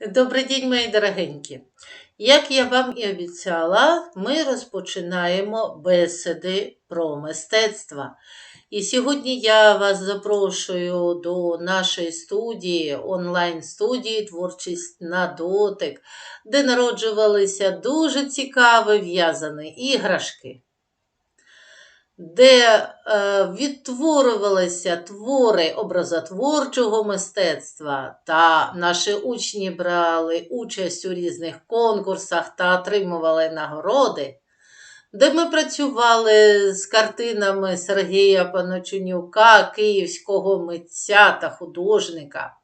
Добрий день, мої дорогенькі. Як я вам і обіцяла, ми розпочинаємо бесіди про мистецтво. І сьогодні я вас запрошую до нашої студії, онлайн-студії Творчість на дотик, де народжувалися дуже цікаві в'язані іграшки, де е, відтворювалися твори образотворчого мистецтва, та наші учні брали участь у різних конкурсах та отримували нагороди, де ми працювали з картинами Сергія Паноченюка, київського митця та художника,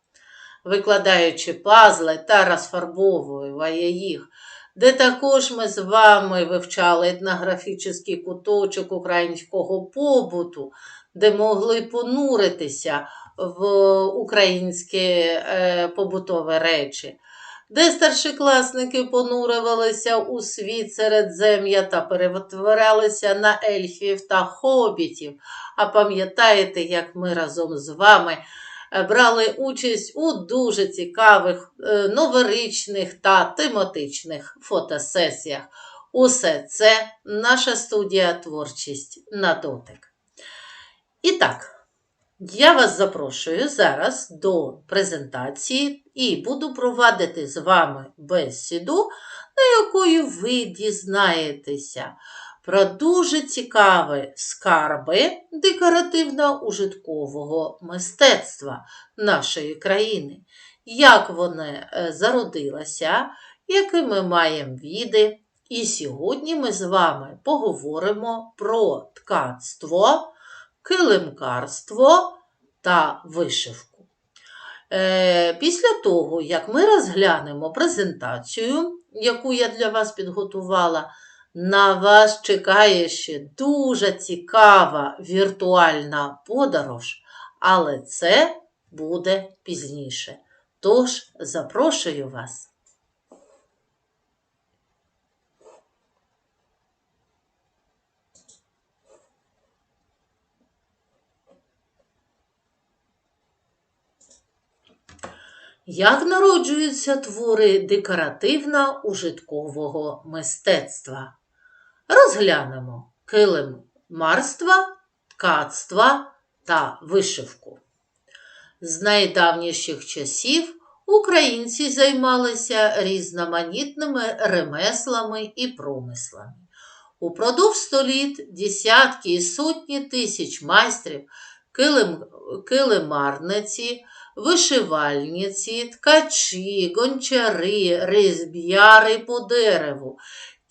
викладаючи пазли та розфарбовуючи їх де також ми з вами вивчали етнографічний куточок українського побуту, де могли понуритися в українські е, побутові речі, де старшокласники понурювалися у світ середзем'я та перетворялися на ельфів та хобітів. А пам'ятаєте, як ми разом з вами брали участь у дуже цікавих е, новорічних та тематичних фотосесіях. Усе це наша студія творчість на дотик. І так, я вас запрошую зараз до презентації і буду провадити з вами бесіду, на якою ви дізнаєтеся про дуже цікаві скарби декоративно-ужиткового мистецтва нашої країни, як вони е, зародилися, які ми маємо віди. І сьогодні ми з вами поговоримо про ткацтво, килимкарство та вишивку. Е, після того, як ми розглянемо презентацію, яку я для вас підготувала, на вас чекає ще дуже цікава віртуальна подорож, але це буде пізніше. Тож запрошую вас. Як народжуються твори декоративно-ужиткового мистецтва? Розглянемо килим марства, ткацтва та вишивку. З найдавніших часів українці займалися різноманітними ремеслами і промислами. Упродовж століт десятки і сотні тисяч майстрів килим, килимарниці, вишивальниці, ткачі, гончари, різб'яри по дереву,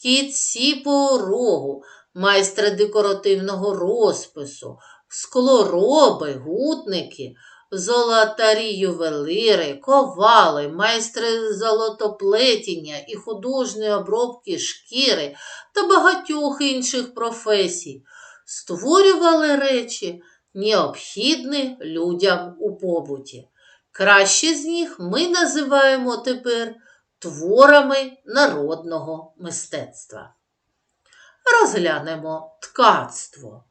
кітці по рогу, майстри декоративного розпису, склороби, гутники, золотарі ювелири, ковали, майстри золотоплетіння і художньої обробки шкіри та багатьох інших професій, створювали речі, необхідні людям у побуті. Кращі з них ми називаємо тепер творами народного мистецтва. Розглянемо ткацтво.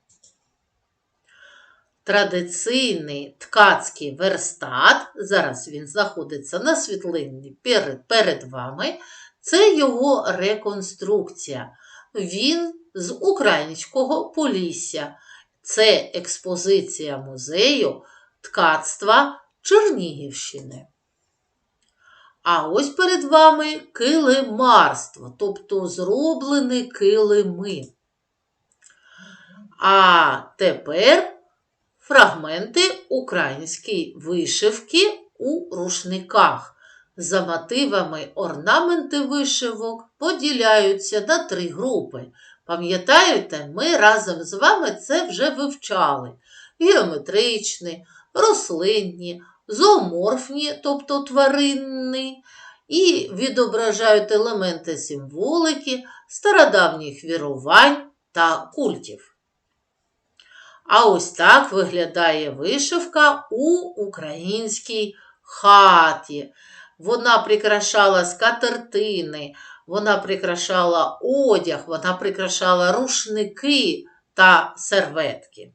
Традиційний ткацький верстат, зараз він знаходиться на світлині перед, перед вами, це його реконструкція. Він з українського полісся. Це експозиція музею ткацтва Чернігівщини. А ось перед вами килимарство, тобто зроблені килими. А тепер фрагменти української вишивки у рушниках. За мотивами орнаменти вишивок поділяються на три групи. Пам'ятаєте, ми разом з вами це вже вивчали: геометричні, рослинні, зооморфні, тобто тваринні, і відображають елементи символики, стародавніх вірувань та культів. А ось так виглядає вишивка у українській хаті. Вона прикрашала скатертини, вона прикрашала одяг, вона прикрашала рушники та серветки.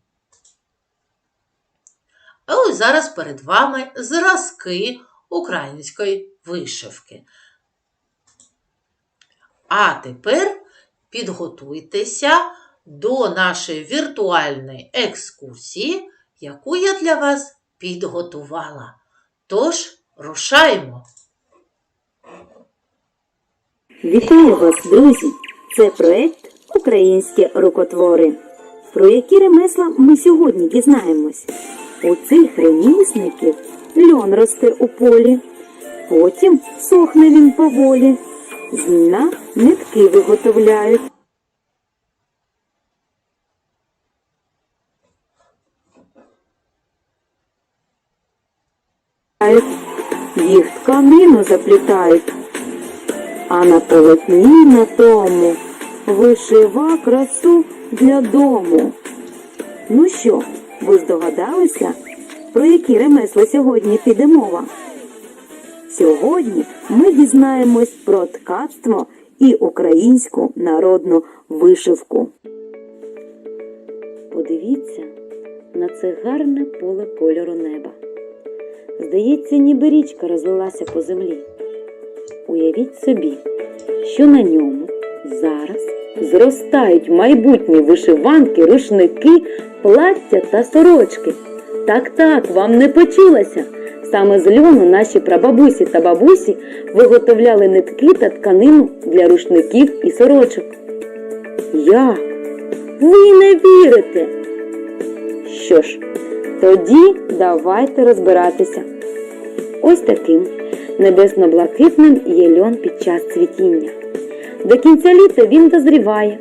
А ось зараз перед вами зразки української вишивки. А тепер підготуйтеся до нашої віртуальної екскурсії, яку я для вас підготувала. Тож, рушаємо! Вітаю вас, друзі! Це проект Українські рукотвори. Про які ремесла ми сьогодні дізнаємось. У цих ремісників льон росте у полі, потім сохне він поволі, з льна нитки виготовляють. Їх тканину заплітають, а на полотні на тому вишива красу для дому. Ну що, ви здогадалися, про які ремесла сьогодні піде мова? Сьогодні ми дізнаємось про ткацтво і українську народну вишивку. Подивіться на це гарне поле кольору неба. Здається, ніби річка розлилася по землі. Уявіть собі, що на ньому зараз зростають майбутні вишиванки, рушники, плаття та сорочки. Так, так, вам не почулося. Саме з льону наші прабабусі та бабусі виготовляли нитки та тканину для рушників і сорочок. Як? Ви не вірите? Що ж, тоді давайте розбиратися. Ось таким небесно-блакитним є льон під час цвітіння. До кінця літа він дозріває,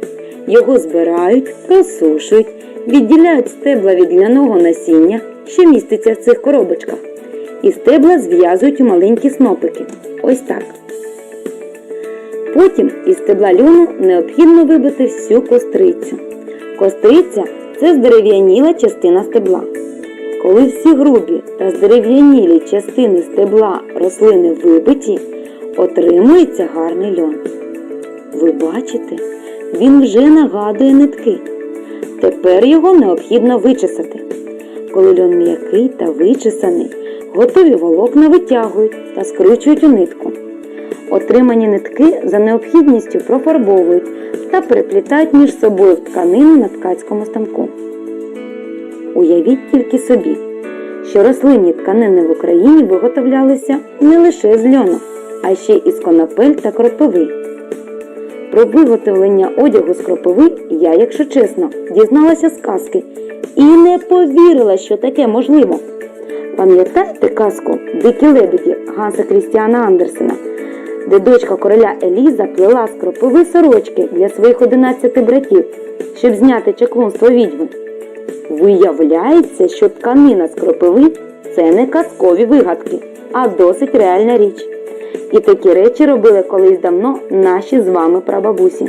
його збирають, просушують, відділяють стебла від ляного насіння, що міститься в цих коробочках, і стебла зв'язують у маленькі снопики. Ось так. Потім із стебла льону необхідно вибити всю кострицю. Костриця це здерев'яніла частина стебла. Коли всі грубі та здерев'янілі частини стебла рослини вибиті, отримується гарний льон. Ви бачите, він вже нагадує нитки. Тепер його необхідно вичесати. Коли льон м'який та вичесаний, готові волокна витягують та скручують у нитку. Отримані нитки за необхідністю профарбовують та переплітають між собою в тканину на ткацькому станку. Уявіть тільки собі, що рослинні тканини в Україні виготовлялися не лише з льону, а ще із конопель та кропиви. Про виготовлення одягу з кропиви я, якщо чесно, дізналася з казки і не повірила, що таке можливо. Пам'ятаєте казку Дикі лебеді Ганса Крістіана Андерсена, де дочка короля Еліза плела з кропиви сорочки для своїх 11 братів, щоб зняти чаклунство відьми? Виявляється, що тканина з кропиви це не казкові вигадки, а досить реальна річ. І такі речі робили колись давно наші з вами прабабусі.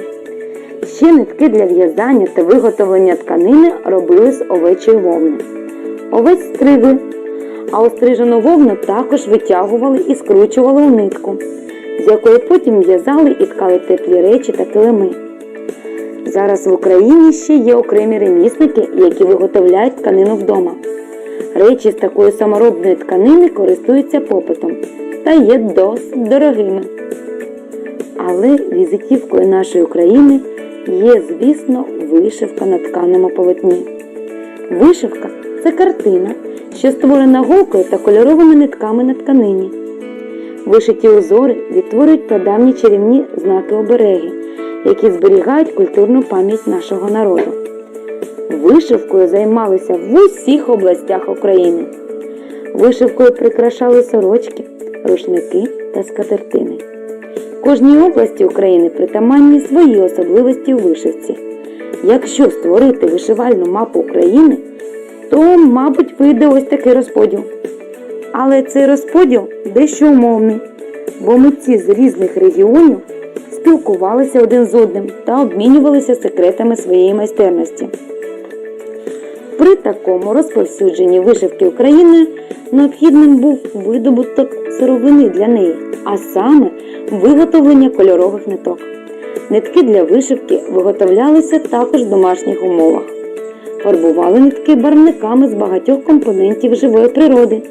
Ще нитки для в'язання та виготовлення тканини робили з овечої вовни. Овець стригли, а острижену вовну також витягували і скручували у нитку, з якої потім в'язали і ткали теплі речі та килими. Зараз в Україні ще є окремі ремісники, які виготовляють тканину вдома. Речі з такої саморобної тканини користуються попитом та є досить дорогими. Але візитівкою нашої України є, звісно, вишивка на тканому полотні. Вишивка це картина, що створена голкою та кольоровими нитками на тканині. Вишиті узори відтворюють прадавні чарівні знаки обереги, які зберігають культурну пам'ять нашого народу. Вишивкою займалися в усіх областях України. Вишивкою прикрашали сорочки, рушники та скатертини. Кожній області України притаманні свої особливості у вишивці. Якщо створити вишивальну мапу України, то, мабуть, вийде ось такий розподіл. Але цей розподіл дещо умовний, бо митці з різних регіонів спілкувалися один з одним та обмінювалися секретами своєї майстерності. При такому розповсюдженні вишивки України необхідним був видобуток сировини для неї, а саме виготовлення кольорових ниток. Нитки для вишивки виготовлялися також в домашніх умовах. Фарбували нитки барвниками з багатьох компонентів живої природи: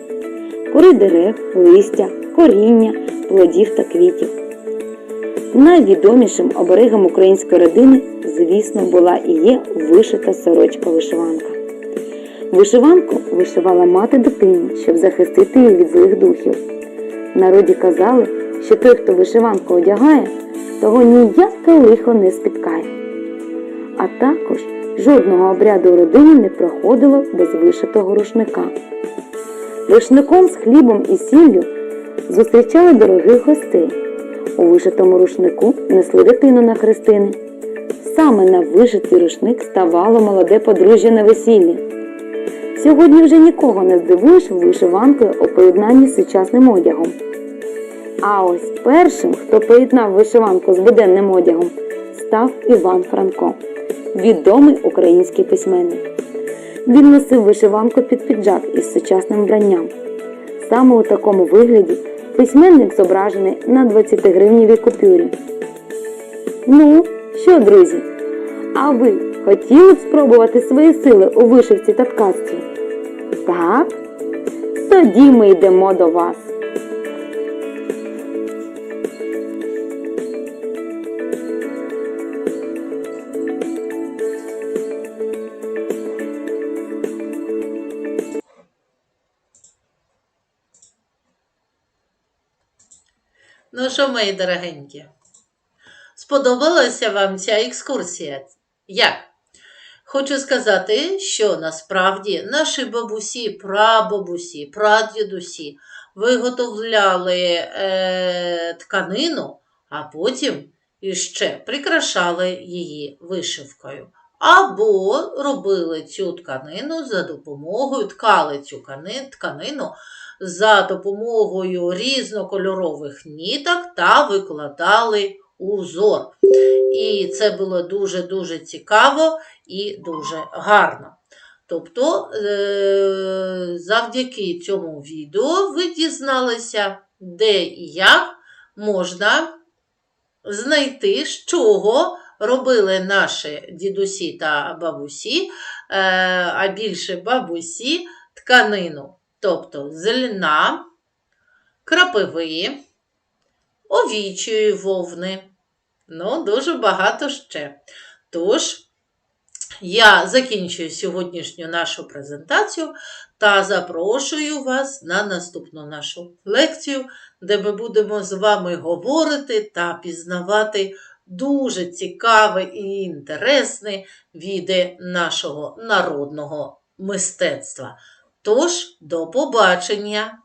кори дерев, листя, коріння, плодів та квітів. Найвідомішим оберегом української родини, звісно, була і є вишита сорочка-вишиванка. Вишиванку вишивала мати дитині, щоб захистити її від злих духів. Народі казали, що той, хто вишиванку одягає, того ніяке лихо не спіткає. А також жодного обряду у родині не проходило без вишитого рушника. Рушником з хлібом і сіллю зустрічали дорогих гостей. У вишитому рушнику несли дитину на хрестини. Саме на вишитий рушник ставало молоде подружжя на весіллі. Сьогодні вже нікого не здивуєш вишиванкою у поєднанні з сучасним одягом. А ось першим, хто поєднав вишиванку з буденним одягом, став Іван Франко, відомий український письменник. Він носив вишиванку під піджак із сучасним вбранням. Саме у такому вигляді письменник зображений на 20 гривнівій купюрі. Ну, що, друзі? А ви хотіли б спробувати свої сили у вишивці та ткацтві? Так? Тоді ми йдемо до вас. Ну що, мої дорогенькі, сподобалася вам ця екскурсія? Як? Хочу сказати, що насправді наші бабусі, прабабусі, прадідусі виготовляли е, тканину, а потім іще прикрашали її вишивкою. Або робили цю тканину за допомогою, ткали цю тканину за допомогою різнокольорових ніток та викладали узор. І це було дуже-дуже цікаво і дуже гарно. Тобто, е, завдяки цьому відео ви дізналися, де і як можна знайти, з чого робили наші дідусі та бабусі, е, а більше бабусі, тканину. Тобто з льна, крапиви, овічої вовни. Ну, дуже багато ще. Тож, я закінчую сьогоднішню нашу презентацію та запрошую вас на наступну нашу лекцію, де ми будемо з вами говорити та пізнавати дуже цікаве і інтересне віди нашого народного мистецтва. Тож, до побачення!